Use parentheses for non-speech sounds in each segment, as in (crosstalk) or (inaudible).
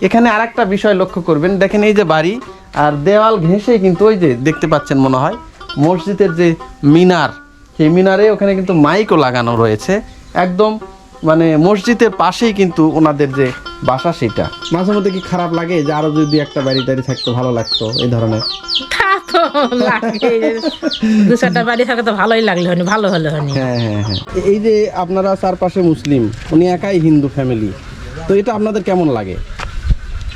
এখানে আর একটা বিষয় লক্ষ্য করবেন। দেখেন এই যে বাড়ি আর দেওয়াল ঘেঁষে কিন্তু ওই যে দেখতে পাচ্ছেন মনে হয় মসজিদের যে মিনার সেই মিনারে ওখানে কিন্তু মাইকও লাগানো রয়েছে। একদম মানে মসজিদের পাশেই কিন্তু ওনাদের যে বাসা সেটা। মাঝে মধ্যে কি খারাপ লাগে যে আরও যদি একটা বাড়ি টাড়ি থাকতো ভালো লাগতো এই ধরনের? তা তো লাগে দু চারটা বাড়ি থাকে তো ভালোই লাগলে ভালো হলে হ্যাঁ হ্যাঁ হ্যাঁ। এই যে আপনারা চারপাশে মুসলিম উনি একাই হিন্দু ফ্যামিলি তো এটা আপনাদের কেমন লাগে?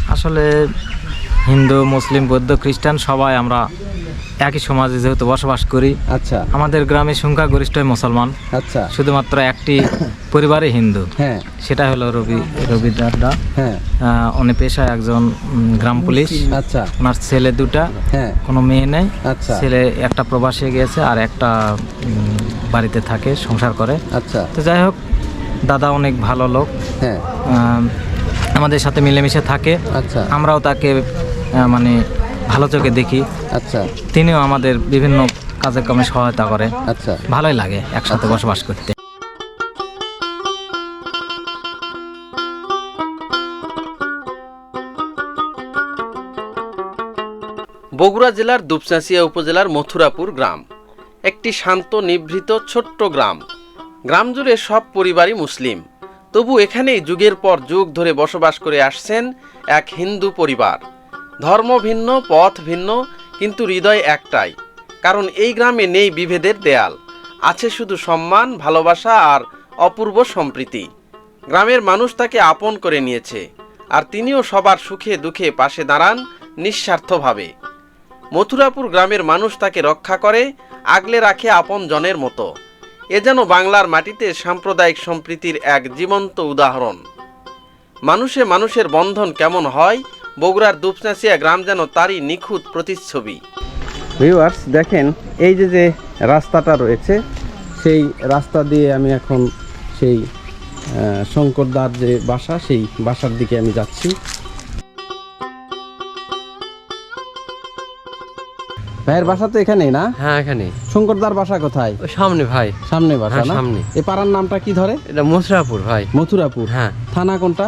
আসলে হিন্দু মুসলিম বৌদ্ধ খ্রিস্টান সবাই আমরা একই সমাজে যেহেতু বসবাস করি। আচ্ছা। আমাদের গ্রামে সংখ্যাগরিষ্ঠ মুসলমান। আচ্ছা। শুধুমাত্র একটি (coughs) পরিবারে হিন্দু। হ্যাঁ। সেটা হলো রবি রবি দাদা। হ্যাঁ। উনি পেশায় একজন গ্রাম পুলিশ। আচ্ছা। ওনার ছেলে দুটা। হ্যাঁ। কোনো মেয়ে নেই। আচ্ছা। ছেলে একটা প্রবাসে গিয়েছে আর একটা বাড়িতে থাকে সংসার করে। আচ্ছা। তো যাই হোক দাদা অনেক ভালো লোক। হ্যাঁ। আমাদের সাথে মিলেমিশে থাকে। আচ্ছা। আমরাও তাকে মানে ভালো চোখে দেখি। আচ্ছা। তিনিও আমাদের বিভিন্ন কাজে কর্মে সহায়তা করে। আচ্ছা। ভালোই লাগে একসাথে বসবাস করতে। বগুড়া জেলার দুপচাঁচিয়া উপজেলার মথুরাপুর গ্রাম। একটি শান্ত নিভৃত ছোট্ট গ্রাম। গ্রাম জুড়ে সব পরিবারই মুসলিম। তবু এখানেই যুগের পর যুগ ধরে বসবাস করে আসছেন এক হিন্দু পরিবার। ধর্ম ভিন্ন, পথ ভিন্ন, কিন্তু হৃদয় একটাই। কারণ এই গ্রামে নেই বিভেদের দেয়াল। আছে শুধু সম্মান, ভালোবাসা আর অপূর্ব সম্প্রীতি। গ্রামের মানুষ তাকে আপন করে নিয়েছে, আর তিনিও সবার সুখে দুঃখে পাশে দাঁড়ান নিঃস্বার্থভাবে। মথুরাপুর গ্রামের মানুষ তাকে রক্ষা করে, আগলে রাখে আপন জনের মতো। এ যেন বাংলার মাটিতে সাম্প্রদায়িক সম্প্রীতির এক জীবন্ত উদাহরণ। মানুষে মানুষের বন্ধন কেমন হয়, বগুড়ার দুপচাঁচিয়া গ্রাম যেন তারই নিখুঁত প্রতিচ্ছবি। ভিউয়ার্স, দেখেন, এই যে যে রাস্তাটা রয়েছে, সেই রাস্তা দিয়ে আমি এখন সেই শঙ্করদার যে বাসা, সেই বাসার দিকে আমি যাচ্ছি। ভাইয়ের বাসা তো এখানেই না? হ্যাঁ এখানে শঙ্করদার বাসা কোথায়? সামনে ভাই। সামনে বাসা হ্যাঁ, না? সামনে। এই পাড়ার নামটা কি ধরে? এটা মথুরাপুর ভাই। মথুরাপুর। হ্যাঁ। থানা কোনটা?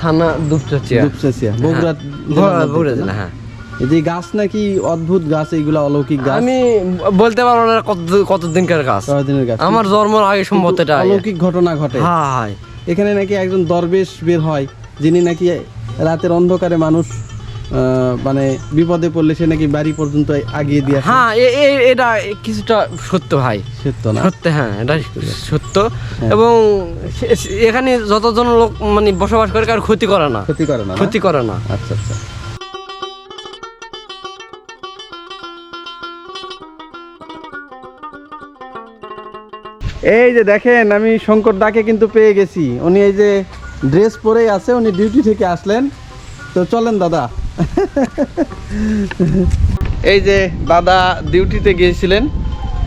থানা দুপচাচিয়া। দুপচাচিয়া বগুড়া বগুড়া জেলার জেলা হ্যাঁ। এই গাছ নাকি অদ্ভুত গাছ এইগুলা অলৌকিক গাছ? আমি বলতে পারব না কত কতদিনকার কাজ কয়দিনের গাছ? আমার জন্মের আগে সম্ভবত এটা অলৌকিক ঘটনা ঘটে। হ্যাঁ হ্যাঁ এখানে নাকি একজন দরবেশ বের হয় যিনি নাকি রাতের অন্ধকারে মানুষ মানে বিপদে পড়লে সে নাকি বাড়ি পর্যন্ত আগিয়ে দিয়ে হ্যাঁ এটা কিছুটা সত্য ভাই। সত্য না? সত্য হ্যাঁ এটা সত্য। এবং সে- সে- এখানে যতজন লোক মানে বসবাস করে কার ক্ষতি করে না। ক্ষতি করে না না? ক্ষতি করে না। আচ্ছা আচ্ছা। এই যে দেখেন আমি শঙ্কর দাকে কিন্তু পেয়ে গেছি। উনি এই যে ড্রেস পরেই আছে উনি ডিউটি থেকে আসলেন। তো চলেন দাদা। (laughs) এই যে দাদা ডিউটিতে গিয়েছিলেন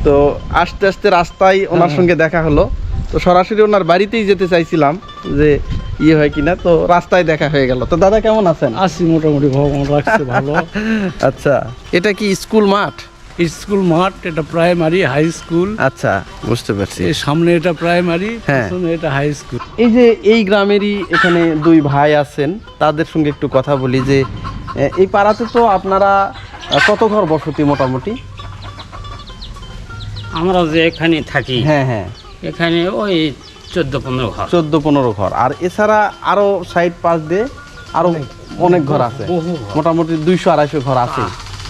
তো আস্তে আস্তে রাস্তায় ওনার সঙ্গে দেখা হলো। তো সরাসরি ওনার বাড়িতেই যেতে চাইছিলাম যে ইয়ে হয় কিনা তো রাস্তায় দেখা হয়ে গেল। তো দাদা কেমন আছেন? আছি মোটামুটি ভগবান রাখছে ভালো। (laughs) আচ্ছা এটা কি স্কুল মাঠ? স্কুল মাঠ এটা প্রাইমারি হাই স্কুল। আচ্ছা বুঝতে পারছি। সামনে এটা প্রাইমারি হ্যাঁ। পিছনে এটা হাই স্কুল। এই যে এই গ্রামেরই এখানে দুই ভাই আছেন তাদের সঙ্গে একটু কথা বলি যে এই পাড়াতে তো আপনারা কত ঘর বসতি মোটামুটি? আমরা যে এখানে থাকি হ্যাঁ হ্যাঁ। এখানে ওই চোদ্দ পনেরো ঘর। চোদ্দ পনেরো ঘর। আর এছাড়া আরও সাইড পাশ দিয়ে আরও অনেক। ঘর আছে। মোটামুটি দুইশো আড়াইশো ঘর আছে।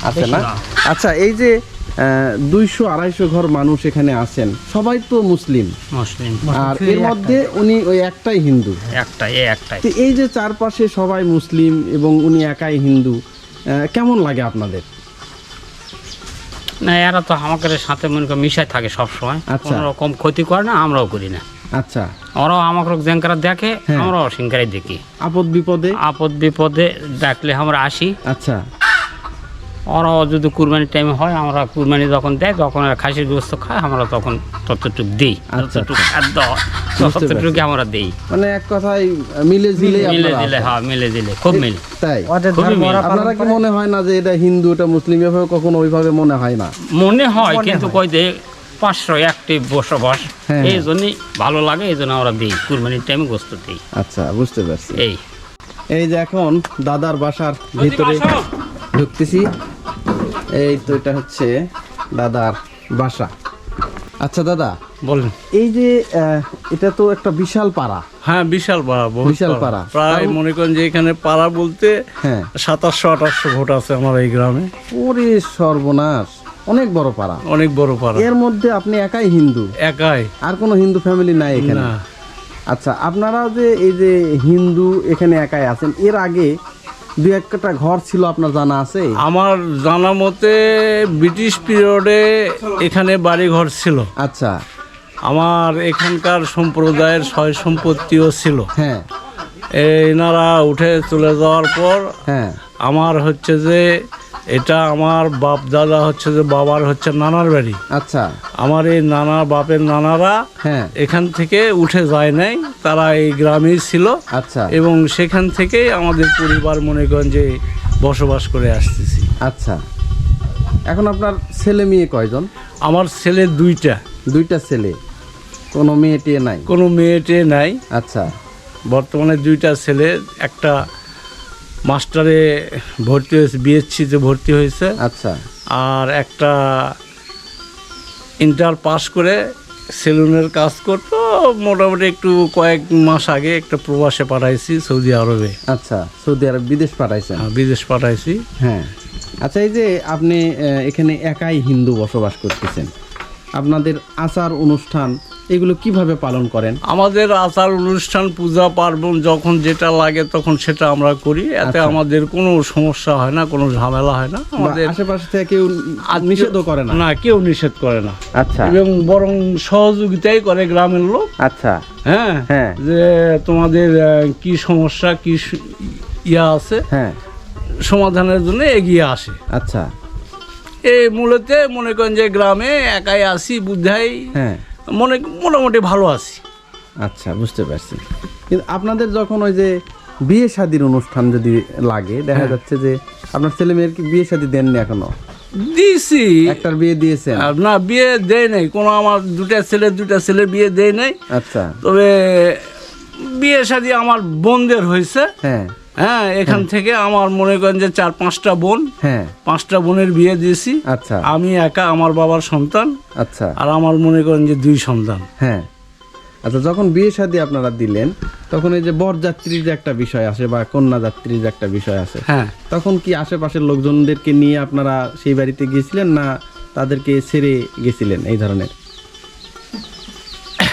আছে না? আচ্ছা এই যে দুইশো আড়াইশো ঘর মানুষ এখানে আছেন সবাই তো মুসলিম। মুসলিম। আর এর মধ্যে উনি ওই একটাই হিন্দু। একটাই একটাই। তো এই যে চারপাশে সবাই মুসলিম এবং উনি একাই হিন্দু কেমন লাগে আপনাদের? না এরা তো আমাদের সাথে মনে করি মিশাই থাকে সবসময়। আচ্ছা। কোনো রকম ক্ষতি করে না আমরাও করি না। আচ্ছা। ওরাও আমাকে জেঙ্কারা দেখে হ্যাঁ। আমরাও সিঙ্কারাই দেখি। আপদ বিপদে? আপদ বিপদে দেখলে আমরা আসি। আচ্ছা। ওরাও যদি কুরবানির টাইমে হয় আমরা কুরবানি যখন দেয় তখন খাসির গোস্ত খায় আমরা তখন ততটুক দিই। আচ্ছা, যতটুকু খাদ্য ততটুকু আমরা দিই। মানে এক কথায় মিলে ঝিলে মিলে দিলে হ্যাঁ মিলে দিলে খুব মিল। তাই? আপনারা কি মনে হয় না যে এটা হিন্দু এটা মুসলিম এভাবে কখনো ওইভাবে মনে হয় না? মনে হয় কিন্তু কই দে পাঁচশো একটি বসবাস হ্যাঁ, এই হ্যাঁ। জন্যই ভালো লাগে এই জন্য আমরা দিই কুরবানির টাইমে গোস্ত দিই। আচ্ছা বুঝতে পারছি। এই। এই যে এখন দাদার বাসার ভিতরে ঢুকতেছি। এই তো এটা হচ্ছে দাদার বাসা। আচ্ছা দাদা বলেন। এই যে এটা তো একটা বিশাল পাড়া। হ্যাঁ বিশাল পাড়া বিশাল পাড়া। প্রায় মনে করেন যে এখানে পাড়া বলতে হ্যাঁ। সাতাশশো আঠাশশো ভোট আছে আমার এই গ্রামে। ওরে সর্বনাশ অনেক বড় পাড়া। অনেক বড় পাড়া। এর মধ্যে আপনি একাই হিন্দু? একাই। আর কোনো হিন্দু ফ্যামিলি নাই এখানে? আচ্ছা আপনারা যে এই যে হিন্দু এখানে একাই আছেন এর আগে দু একটা ঘর ছিল আপনার জানা আছে? আমার জানা মতে ব্রিটিশ পিরিয়ডে এখানে বাড়ি ঘর ছিল। আচ্ছা। আমার এখানকার সম্প্রদায়ের সয় সম্পত্তিও ছিল। হ্যাঁ। এনারা উঠে চলে যাওয়ার পর হ্যাঁ। আমার হচ্ছে যে এটা আমার বাপ দাদা হচ্ছে যে বাবার হচ্ছে নানার বাড়ি। আচ্ছা। আমার এই নানা বাপের নানারা হ্যাঁ। এখান থেকে উঠে যায় নাই তারা এই গ্রামেই ছিল। আচ্ছা। এবং সেখান থেকেই আমাদের পরিবার মনে করেন যে বসবাস করে আসতেছি। আচ্ছা। এখন আপনার ছেলে মেয়ে কয়জন? আমার ছেলে দুইটা। দুইটা ছেলে। কোনো মেয়ে টেয়ে নাই? কোনো মেয়েটে নাই। আচ্ছা। বর্তমানে দুইটা ছেলে একটা মাস্টারে ভর্তি হয়েছে বিএসসিতে ভর্তি হয়েছে। আচ্ছা। আর একটা ইন্টার পাস করে সেলুনের কাজ করতো মোটামুটি একটু কয়েক মাস আগে একটা প্রবাসে পাঠাইছি সৌদি আরবে। আচ্ছা সৌদি আরব বিদেশ পাঠাইছেন? আহ, বিদেশ পাঠাইছি। হ্যাঁ। আচ্ছা এই যে আপনি এখানে একাই হিন্দু বসবাস করতেছেন আপনাদের আচার অনুষ্ঠান এগুলো কীভাবে পালন করেন? আমাদের আচার অনুষ্ঠান পূজা পার্বণ যখন যেটা লাগে তখন সেটা আমরা করি। এতে আচ্ছা। আমাদের কোনো সমস্যা হয় না কোনো ঝামেলা হয় না। আমাদের আশেপাশে থেকে কেউ নিষেধও করে না? না কেউ নিষেধ করে না। আচ্ছা। এবং বরং সহযোগিতাই করে গ্রামের লোক। আচ্ছা। হ্যাঁ? হ্যাঁ। যে তোমাদের কি সমস্যা কি ইয়া আছে হ্যাঁ। সমাধানের জন্য এগিয়ে আসে। আচ্ছা। এই মূলতে মনে করেন যে গ্রামে একাই আসি বুদ্ধাই হ্যাঁ। মনে মোটামুটি ভালো আছি। আচ্ছা বুঝতে পারছি। কিন্তু আপনাদের যখন ওই যে বিয়ে শাদির অনুষ্ঠান যদি লাগে দেখা যাচ্ছে যে আপনার ছেলে মেয়ের কি বিয়ে শাদি দেননি এখনও? দিছি। একটার বিয়ে দিয়েছেন? না বিয়ে দেয় নাই। কোনো আমার দুটা ছেলে দুটা ছেলে বিয়ে দেয় নাই। আচ্ছা। তবে বিয়ে শাদি আমার বোনদের হয়েছে। হ্যাঁ। হ্যাঁ এখান থেকে আমার মনে করেন যে চার পাঁচটা বোন হ্যাঁ। পাঁচটা বোনের বিয়ে দিয়েছি। আচ্ছা। আমি একা আমার বাবার সন্তান। আচ্ছা। আর আমার মনে করেন যে দুই সন্তান। হ্যাঁ। আচ্ছা যখন বিয়ে শাদী আপনারা দিলেন তখন এই যে বরযাত্রীর যে একটা বিষয় আসে বা কন্যা যাত্রীর যে একটা বিষয় আছে হ্যাঁ। তখন কি আশেপাশের লোকজনদেরকে নিয়ে আপনারা সেই বাড়িতে গিয়েছিলেন না তাদেরকে ছেড়ে গেছিলেন এই ধরনের?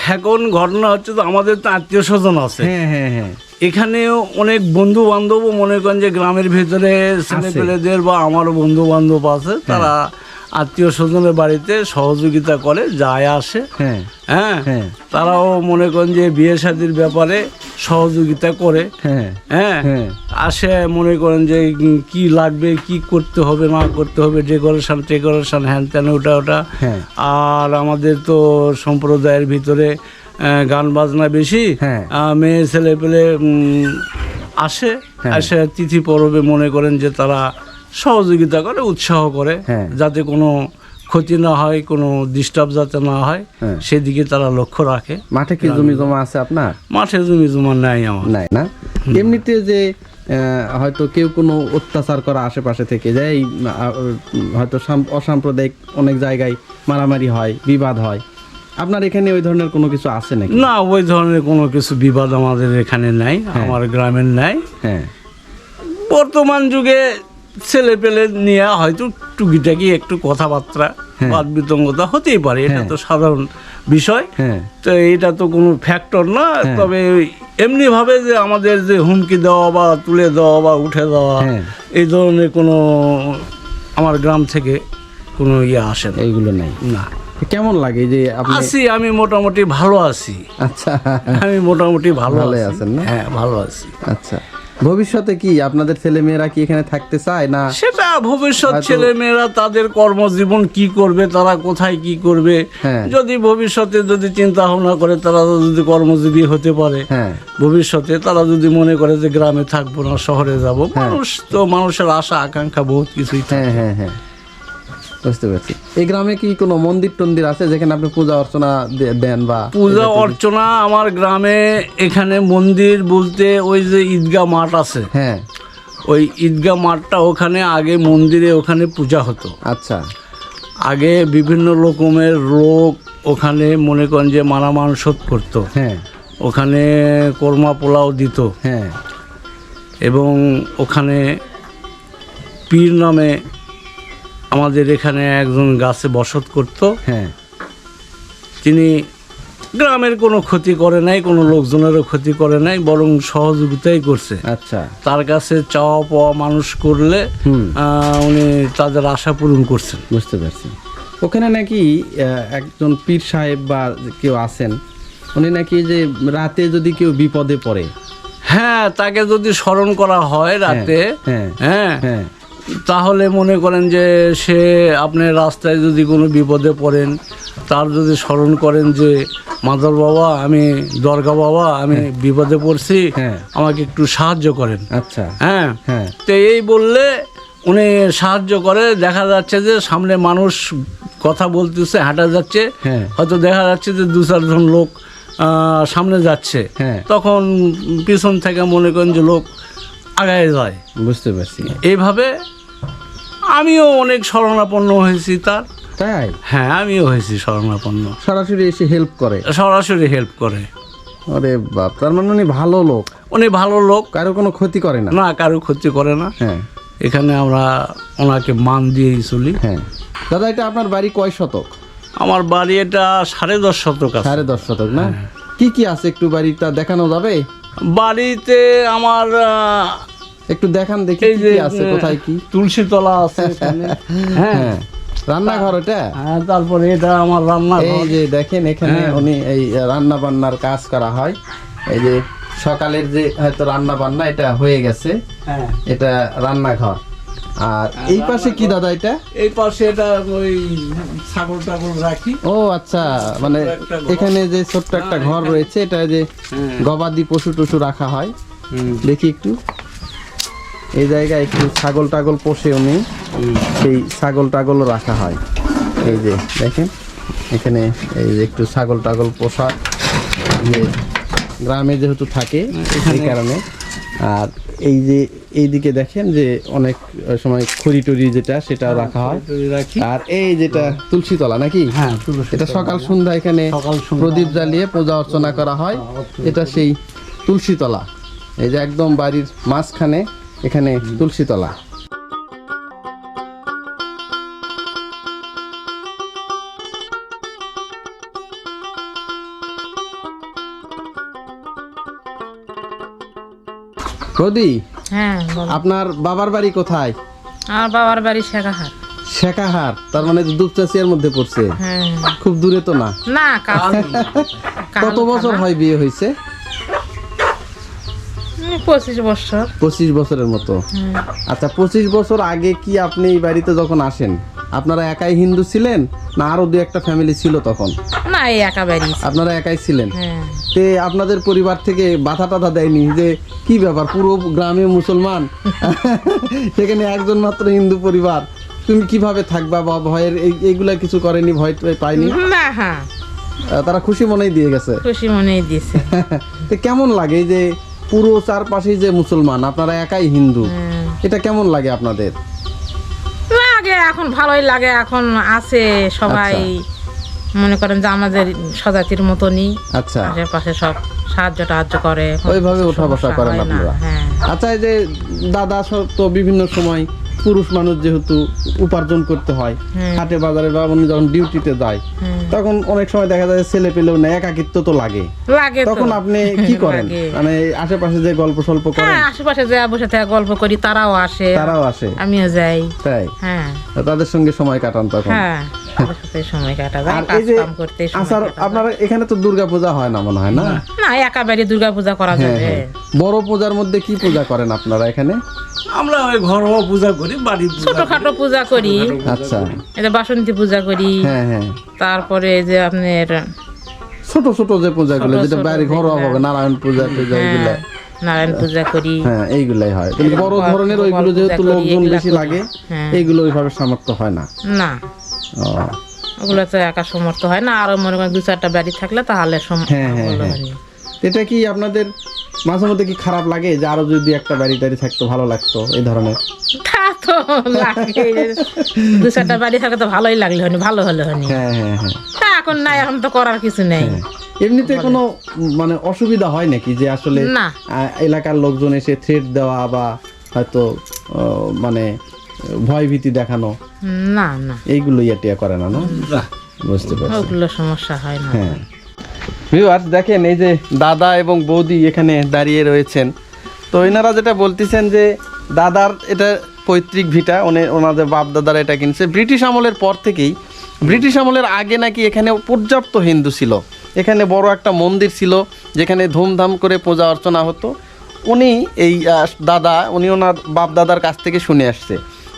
এখন ঘটনা হচ্ছে তো আমাদের তো আত্মীয় স্বজন আছে। হ্যাঁ হ্যাঁ হ্যাঁ। এখানেও অনেক বন্ধু বান্ধবও মনে করেন যে গ্রামের ভেতরে ছেলেপেলেদের বা আমারও বন্ধু বান্ধব আছে তারা আত্মীয় স্বজনের বাড়িতে সহযোগিতা করে যায় আসে। হ্যাঁ। হ্যাঁ। হ্যাঁ। তারাও মনে করেন যে বিয়ে শাদির ব্যাপারে সহযোগিতা করে। হ্যাঁ। হ্যাঁ। হ্যাঁ। আসে মনে করেন যে কি লাগবে কি করতে হবে না করতে হবে ডেকোরেশন টেকোরেশন হ্যান ত্যান ওটা ওটা। হ্যাঁ। আর আমাদের তো সম্প্রদায়ের ভিতরে গান বাজনা বেশি হ্যাঁ। মেয়ে ছেলে পেলে আসে হ্যাঁ। আসে তিথি পরবে মনে করেন যে তারা সহযোগিতা করে উৎসাহ করে হ্যাঁ। যাতে কোনো ক্ষতি না হয় কোনো ডিস্টার্ব যাতে না হয়। সেদিকে তারা লক্ষ্য রাখে মাঠে কি জমি জমা আছে আপনার মাঠে জমি জমা নেয় আমার নাই না এমনিতে যে হয়তো কেউ কোনো অত্যাচার করা আশেপাশে থেকে যে এই হয়তো সাম- অসাম্প্রদায়িক অনেক জায়গায় মারামারি হয় বিবাদ হয় আপনার এখানে ওই ধরনের কোনো কিছু আছে নাকি? না ওই ধরনের কোনো কিছু বিবাদ আমাদের এখানে নাই আমার গ্রামের নাই। হ্যাঁ। বর্তমান যুগে ছেলে পেলে নিয়ে হয়তো টুকিটাকি একটু কথাবার্তা হ্যাঁ। বাদ বিতঙ্গতা হতেই পারে এটা হ্যাঁ। তো সাধারণ বিষয়। হ্যাঁ। তো এটা তো কোনো ফ্যাক্টর না হ্যাঁ। তবে এমনি ভাবে যে আমাদের যে হুমকি দেওয়া বা তুলে দেওয়া বা উঠে দেওয়া হ্যাঁ। এই ধরনের কোনো আমার গ্রাম থেকে কোনো ইয়ে আসে না। এইগুলো নাই। না। কেমন লাগে যে আপনি আছি আমি মোটামুটি ভালো আছি। আচ্ছা। আমি মোটামুটি ভালো আছি। আছেন না? হ্যাঁ ভালো আছি। আচ্ছা। ভবিষ্যতে কি আপনাদের ছেলে মেয়েরা কি এখানে থাকতে চায় না সেটা ভবিষ্যৎ ছেলে মেয়েরা তাদের কর্মজীবন কি করবে তারা কোথায় কি করবে? হ্যাঁ। যদি ভবিষ্যতে যদি চিন্তা ভাবনা করে তারা যদি কর্মজীবী হতে পারে। হ্যাঁ। ভবিষ্যতে তারা যদি মনে করে যে গ্রামে থাকব না শহরে যাব হ্যাঁ। মানুষ তো মানুষের আশা আকাঙ্ক্ষা বহুত কিছুই থাকে। হ্যাঁ হ্যাঁ হ্যাঁ। বুঝতে পারছি। এই গ্রামে কি কোনো মন্দির টন্দির আছে যেখানে আপনি পূজা অর্চনা দেন বা পূজা অর্চনা আমার গ্রামে এখানে মন্দির বলতে ওই যে ঈদগাহ মাঠ আছে। হ্যাঁ। ওই ঈদগাহ মাঠটা ওখানে আগে মন্দিরে ওখানে পূজা হতো। আচ্ছা। আগে বিভিন্ন রকমের লোক ওখানে মনে করেন যে মারামান শোধ করতো। হ্যাঁ। ওখানে কোরমা পোলাও দিত। হ্যাঁ। এবং ওখানে পীর নামে আমাদের এখানে একজন গাছে বসত করত। হ্যাঁ। তিনি গ্রামের কোনো ক্ষতি করে নাই কোনো লোকজনেরও ক্ষতি করে নাই বরং সহযোগিতাই করছে। আচ্ছা। তার কাছে চাওয়া পাওয়া মানুষ করলে উনি তাদের আশা পূরণ করছেন। বুঝতে পারছি। ওখানে নাকি একজন পীর সাহেব বা কেউ আছেন উনি নাকি যে রাতে যদি কেউ বিপদে পড়ে? হ্যাঁ তাকে যদি স্মরণ করা হয় রাতে হ্যাঁ, হ্যাঁ হ্যাঁ। তাহলে মনে করেন যে সে আপনি রাস্তায় যদি কোনো বিপদে পড়েন তার যদি স্মরণ করেন যে মাদার বাবা আমি দরগা বাবা আমি বিপদে পড়ছি হ্যাঁ। আমাকে একটু সাহায্য করেন। আচ্ছা। হ্যাঁ? হ্যাঁ। তো এই বললে উনি সাহায্য করে দেখা যাচ্ছে যে সামনে মানুষ কথা বলতেছে হাঁটা যাচ্ছে। হ্যাঁ। হয়তো দেখা যাচ্ছে যে দু চারজন লোক সামনে যাচ্ছে। হ্যাঁ। তখন পিছন থেকে মনে করেন যে লোক আগায় যায়। বুঝতে পারছি। এইভাবে আমিও অনেক শরণাপন্ন হয়েছি তার। তাই? হ্যাঁ আমিও হয়েছি শরণাপন্ন। সরাসরি এসে হেল্প করে। সরাসরি হেল্প করে। আরে বাপ তার মানে উনি ভালো লোক। উনি ভালো লোক। কারও কোনো ক্ষতি করে না। না কারও ক্ষতি করে না। হ্যাঁ। এখানে আমরা ওনাকে মান দিয়েই চলি। হ্যাঁ। দাদা এটা আপনার বাড়ি কয় শতক? আমার বাড়ি এটা সাড়ে দশ শতক সাড়ে দশ শতক না? কি কি আছে একটু বাড়িটা দেখানো যাবে? বাড়িতে আমার একটু দেখান দেখি এই কি যে আছে কোথায় কি? তুলসী তলা আছে (laughs) হ্যাঁ হ্যাঁ। রান্নাঘর এটা? হ্যাঁ তারপরে এটা আমার রান্না এই যে দেখেন এখানে হ্যাঁ। উনি এই রান্না বান্নার কাজ করা হয়। এই যে সকালের যে হয়তো রান্না বান্না এটা হয়ে গেছে। হ্যাঁ। এটা রান্নাঘর। আর এই পাশে কি দাদা এটা? এই পাশে এটা ওই ছাগল টাগল রাখি। ও আচ্ছা মানে এখানে যে ছোট্ট একটা ঘর রয়েছে এটা যে হ্যাঁ। গবাদি পশু টশু রাখা হয়। দেখি একটু। এই জায়গায় একটু ছাগল টাগল পোষে উনি। সেই ছাগল টাগলও রাখা হয়। এই যে দেখেন এখানে এই যে একটু ছাগল টাগল পোষা গ্রামে যেহেতু থাকে সেই কারণে। আর এই যে এইদিকে দেখেন যে অনেক সময় খড়ি টড়ি যেটা সেটা রাখা হয়। আর এই যেটা তুলসী তলা নাকি? হ্যাঁ এটা সকাল সন্ধ্যা এখানে প্রদীপ জ্বালিয়ে পূজা অর্চনা করা হয়। এটা সেই তুলসী তলা। এই যে একদম বাড়ির মাঝখানে এখানে তুলসী তলা। প্রদি হ্যাঁ আপনার বাবার বাড়ি কোথায়? আমার বাবার বাড়ি শেখাহার। শেখাহার তার মানে দুপচাচিয়ার মধ্যে পড়ছে। হ্যাঁ। খুব দূরে তো না? না কত বছর হয় বিয়ে হয়েছে? পঁচিশ বছর। পঁচিশ বছরের মতো। আচ্ছা পঁচিশ বছর আগে কি আপনি এই বাড়িতে যখন আসেন? আপনারা একাই হিন্দু ছিলেন না আরও দু একটা ফ্যামিলি ছিল তখন? না এই একা বাড়ি আপনারা একাই ছিলেন? হ্যাঁ। তে আপনাদের পরিবার থেকে বাধা টাধা দেয়নি যে কি ব্যাপার পুরো গ্রামে মুসলমান? (laughs) সেখানে একজন মাত্র হিন্দু পরিবার। তুমি কীভাবে থাকবা বা ভয়ের এই- এইগুলা কিছু করেনি ভয় পায়নি? না হ্যাঁ তারা খুশি মনেই দিয়ে গেছে। খুশি মনে দিছে (laughs) তো কেমন লাগে এই যে পুরো চারপাশেই যে মুসলমান আপনারা একাই হিন্দু? হ্যাঁ। এটা কেমন লাগে আপনাদের? এখন ভালোই লাগে এখন আছে সবাই। মনে করেন যে আমাদের সজাতির মতনই। আচ্ছা। আশেপাশে সব সাহায্য টাহায্য করে। ওইভাবে উঠা বসা করেন আপনারা? হ্যাঁ। আচ্ছা এই যে দাদা সব তো বিভিন্ন সময় পুরুষ মানুষ যেহেতু উপার্জন করতে হয় হাটে বাজারে বা উনি যখন ডিউটিতে যায় তখন অনেক সময় দেখা যায় ছেলে পেলেও না একাকিত্ব তো লাগে। লাগে তখন আপনি কি (laughs) করেন? মানে আশেপাশে যে গল্প সল্প করেন। হ্যাঁ আশেপাশে যে বসে থেকে গল্প করি তারাও আসে। তারাও আসে। আমিও যাই। তাই? হ্যাঁ। তাদের সঙ্গে সময় কাটান তখন। হ্যাঁ। তাদের সাথে সময় কাটা যায় আর এই যে কাম করতে সময় আসার কাটা যায়। আপনারা এখানে তো দুর্গা হয় না মনে হয় না? না একাবারে দুর্গা করা হ্যাঁ যাবে। হ্যাঁ। বড় পূজার মধ্যে কি পূজা করেন আপনারা এখানে? আমরা ওই ঘরোয়া পূজা করি বাড়ি পূজা ছোটখাটো পূজা করি। আচ্ছা। এই যে বাসন্তী পূজা করি। হ্যাঁ হ্যাঁ। তারপরে এই যে আপনার ছোট ছোট যে পূজাগুলো যেটা বাইরে ঘরোয়া হবে নারায়ণ পূজা টূজা হ্যাঁ। নারায়ণ পূজা করি। হ্যাঁ এইগুলাই হয়। কিন্তু বড় ধরনের ওইগুলো যেহেতু লোকজন বেশি লাগে হ্যাঁ। এইগুলো ওইভাবে সামর্থ্য হয় না। না। ওগুলো তো একা সমর্থ হয় না। আরও মনে করেন দু চারটা বাড়ি থাকলে তাহলে সম- হ্যাঁ, হ্যাঁ, ওগুলো হ্যাঁ। হয়নি। এটা কি আপনাদের মাঝে মধ্যে কি খারাপ লাগে যে আরও যদি একটা বাড়ি টাড়ি থাকতো ভালো লাগতো এই ধরনের? তা তো লাগে দু চারটা বাড়ি থাকলে তো ভালোই লাগলে হয়নি ভালো হলে হয়নি। হ্যাঁ হ্যাঁ হ্যাঁ। এখন নাই এখন তো করার কিছু নেই। হ্যাঁ। এমনিতে কোনো মানে অসুবিধা হয় নাকি যে আসলে এলাকার লোকজন এসে থ্রেট দেওয়া বা হয়তো মানে ভয় ভীতি দেখানো। না না। এইগুলো ইয়াটিয়া করে না না? বুঝতে পারছি। ওগুলো সমস্যা হয় না। হ্যাঁ। ভিউয়ার্স দেখেন এই যে দাদা এবং বৌদি এখানে দাঁড়িয়ে রয়েছেন। তো এনারা যেটা বলতেছেন যে দাদার এটা পৈতৃক ভিটা উনি ওনাদের বাপ দাদারা এটা কিনছে। ব্রিটিশ আমলের পর থেকেই ব্রিটিশ আমলের আগে নাকি এখানে পর্যাপ্ত হিন্দু ছিল। এখানে বড় একটা মন্দির ছিল যেখানে ধুমধাম করে পূজা অর্চনা হতো। উনি এই দাদা উনি ওনার বাপ দাদার কাছ থেকে শুনে আসছে।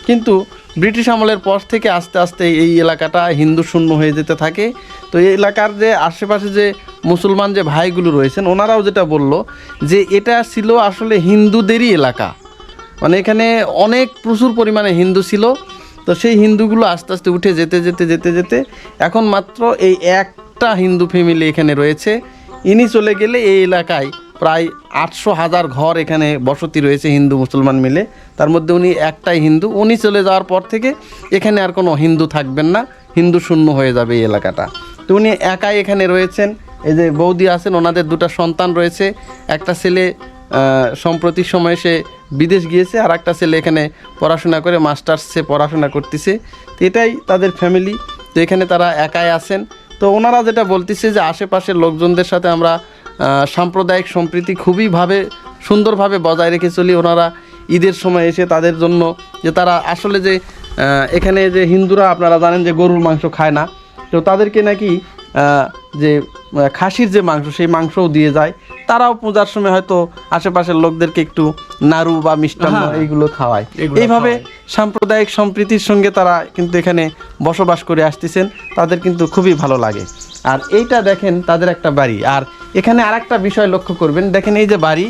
কিন্তু ব্রিটিশ আমলের পর থেকে আস্তে আস্তে এই এলাকাটা হিন্দু শূন্য হয়ে যেতে থাকে। তো এই এলাকার যে আশেপাশে যে মুসলমান যে ভাইগুলো রয়েছেন, ওনারাও যেটা বলল যে এটা ছিল আসলে হিন্দুদেরই এলাকা। মানে এখানে অনেক প্রচুর পরিমাণে হিন্দু ছিল। তো সেই হিন্দুগুলো আস্তে আস্তে উঠে যেতে যেতে যেতে যেতে এখন মাত্র এই একটা হিন্দু ফ্যামিলি এখানে রয়েছে। ইনি চলে গেলে এই এলাকায় প্রায় আটশো হাজার ঘর এখানে বসতি রয়েছে হিন্দু মুসলমান মিলে। তার মধ্যে উনি একটাই হিন্দু। উনি চলে যাওয়ার পর থেকে এখানে আর কোনো হিন্দু থাকবেন না। হিন্দু শূন্য হয়ে যাবে এই এলাকাটা। তো উনি একাই এখানে রয়েছেন। এই যে বৌদি আছেন, ওনাদের দুটো সন্তান রয়েছে। একটা ছেলে সম্প্রতি সময়ে সে বিদেশ গিয়েছে, আর একটা ছেলে এখানে পড়াশোনা করে, মাস্টার্সে পড়াশোনা করতেছে। তো এটাই তাদের ফ্যামিলি। তো এখানে তারা একাই আছেন। তো ওনারা যেটা বলতেছে যে আশেপাশের লোকজনদের সাথে আমরা সাম্প্রদায়িক সম্প্রীতি খুবইভাবে সুন্দরভাবে বজায় রেখে চলি। ওনারা ঈদের সময় এসে তাদের জন্য যে তারা আসলে যে এখানে যে হিন্দুরা আপনারা জানেন যে গরুর মাংস খায় না তো তাদেরকে নাকি যে খাসির যে মাংস সেই মাংসও দিয়ে যায়। তারাও পূজার সময় হয়তো আশেপাশের লোকদেরকে একটু নাড়ু বা মিষ্টান্ন এইগুলো খাওয়ায়। এইভাবে সাম্প্রদায়িক সম্প্রীতির সঙ্গে তারা কিন্তু এখানে বসবাস করে আসতেছেন। তাদের কিন্তু খুবই ভালো লাগে। আর এইটা দেখেন তাদের একটা বাড়ি। আর এখানে আরেকটা বিষয় লক্ষ্য করবেন। দেখেন এই যে বাড়ি,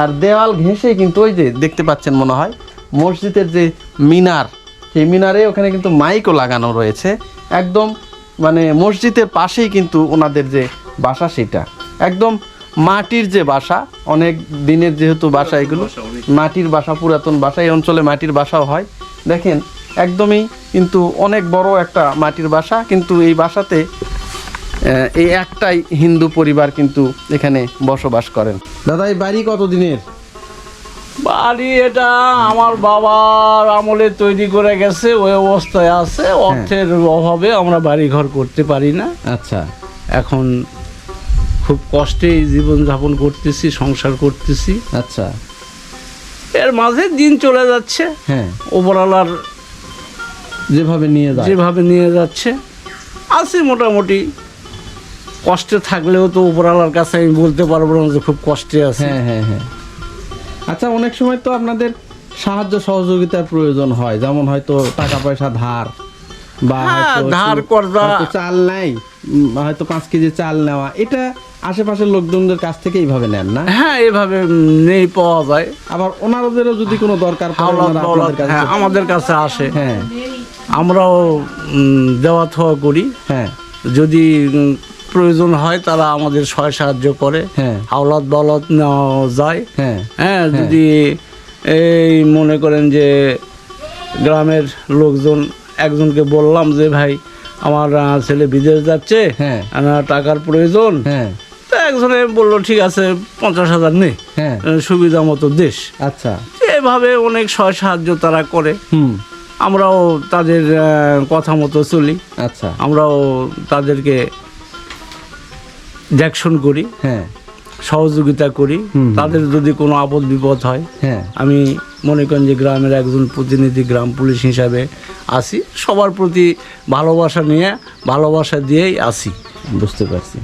আর দেওয়াল ঘেঁষে কিন্তু ওই যে দেখতে পাচ্ছেন মনে হয়, মসজিদের যে মিনার, সেই মিনারে ওখানে কিন্তু মাইকও লাগানো রয়েছে। একদম মানে মসজিদের পাশেই কিন্তু ওনাদের যে বাসা সেটা। একদম মাটির যে বাসা, অনেক দিনের যেহেতু বাসা এগুলো, মাটির বাসা, পুরাতন বাসা, এই অঞ্চলে মাটির বাসাও হয়। দেখেন, একদমই কিন্তু অনেক বড় একটা মাটির বাসা, কিন্তু এই বাসাতে এই একটাই হিন্দু পরিবার কিন্তু এখানে বসবাস করেন। দাদা এই বাড়ি কত দিনের বাড়ি এটা আমার বাবার আমলে তৈরি করে গেছে ওই অবস্থায় আছে। অর্থের অভাবে আমরা বাড়ি ঘর করতে পারি না। আচ্ছা। এখন খুব কষ্টেই জীবনযাপন করতেছি সংসার করতেছি। আচ্ছা। এর মাঝে দিন চলে যাচ্ছে। হ্যাঁ। ওপরওয়ালার যেভাবে নিয়ে যায়। যেভাবে নিয়ে যাচ্ছে। আছি মোটামুটি। কষ্টে থাকলেও তো ওপরওয়ালার কাছে আমি বলতে পারব না যে খুব কষ্টে আছে। হ্যাঁ হ্যাঁ হ্যাঁ। আচ্ছা অনেক সময় তো আপনাদের সাহায্য সহযোগিতার প্রয়োজন হয়। যেমন হয়তো টাকা পয়সা ধার বা হ্যাঁ, ধার কর্জা। চাল নাই হয়তো পাঁচ কেজি চাল নেওয়া। এটা আশেপাশের লোকজনদের কাছ থেকে এইভাবে নেন না? হ্যাঁ এভাবে নেই পাওয়া যায়। আবার ওনাদেরও যদি কোনো দরকার হ্যাঁ আমাদের কাছে আসে। হ্যাঁ। আমরাও দেওয়া থোয়া করি। হ্যাঁ। যদি প্রয়োজন হয় তারা আমাদের সহায় সাহায্য করে। হ্যাঁ। হাওলাত বাওলাত নেওয়া যায়। হ্যাঁ। হ্যাঁ যদি এই মনে করেন যে গ্রামের লোকজন একজনকে বললাম যে ভাই আমার ছেলে বিদেশ যাচ্ছে হ্যাঁ। আমার টাকার প্রয়োজন। হ্যাঁ। তা একজনে বলল ঠিক আছে পঞ্চাশ হাজার নে। হ্যাঁ। সুবিধা মতো দেশ। আচ্ছা। এভাবে অনেক সহায় সাহায্য তারা করে। হুম। আমরাও তাদের কথা মতো চলি। আচ্ছা। আমরাও তাদেরকে দেখশন করি হ্যাঁ। সহযোগিতা করি। তাদের যদি কোনো আপদ বিপদ হয় হ্যাঁ। আমি মনে করেন যে গ্রামের একজন প্রতিনিধি গ্রাম পুলিশ হিসাবে আসি। সবার প্রতি ভালোবাসা নিয়ে ভালোবাসা দিয়েই আসি। বুঝতে পারছি।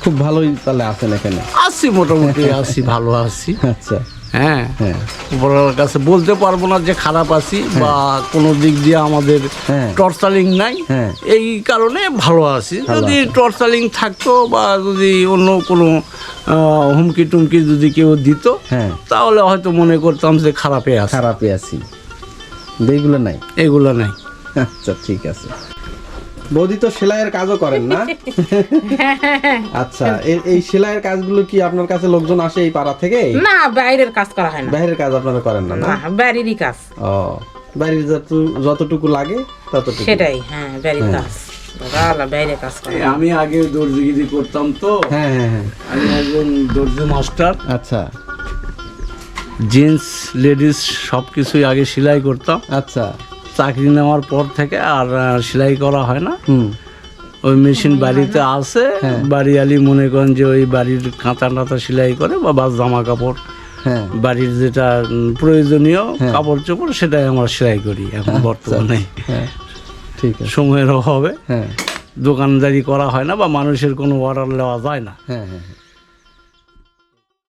খুব ভালোই তাহলে আছেন এখানে। আসি মোটামুটি আসি ভালো আসি আচ্ছা। হ্যাঁ। হ্যাঁ। উপরওয়ালার কাছে বলতে পারব না যে খারাপ আছি বা কোনো দিক দিয়ে আমাদের হ্যাঁ। টর্চারিং নাই। হ্যাঁ। এই কারণে ভালো আছি। যদি টর্চারিং থাকতো বা যদি অন্য কোনো হুমকি টুমকি যদি কেউ দিত হ্যাঁ। তাহলে হয়তো মনে করতাম যে খারাপে আছে। খারাপে আছি। এইগুলো নাই? এগুলো নাই। আচ্ছা ঠিক আছে। বৌদি তো সেলাইয়ের কাজও করেন না? (laughs) আচ্ছা এই- সেলাইয়ের কাজগুলো কি আপনার কাছে লোকজন আসে এই পাড়া থেকে? না বাইরের কাজ করা হয় না। বাইরের কাজ আপনারা করেন না না? বাইরেরই কাজ। ও বাইরের যত- যতটুকু লাগে ততটুকু। সেটাই হ্যাঁ বাইরের কাজ। বাইরে কাজ আমি আগে দর্জিগিরি করতাম তো। হ্যাঁ হ্যাঁ হ্যাঁ। আমি একজন দর্জি মাস্টার। আচ্ছা। জিন্স লেডিস সব কিছুই আগে সেলাই করতাম। আচ্ছা। চাকরি নেওয়ার পর থেকে আর সেলাই করা হয় না। ওই মেশিন বাড়িতে আছে হ্যাঁ। বাড়িয়ালি মনে করেন যে ওই বাড়ির কাঁথা টাতা সেলাই করে বা বাস জামা কাপড় হ্যাঁ। বাড়ির যেটা প্রয়োজনীয় হ্যাঁ। কাপড় চোপড় সেটাই আমরা সেলাই করি এখন বর্তমানে। হ্যাঁ ঠিক আছে। সময়ের অভাবে। হ্যাঁ। দোকানদারি করা হয় না বা মানুষের কোনো অর্ডার নেওয়া যায় না। হ্যাঁ হ্যাঁ।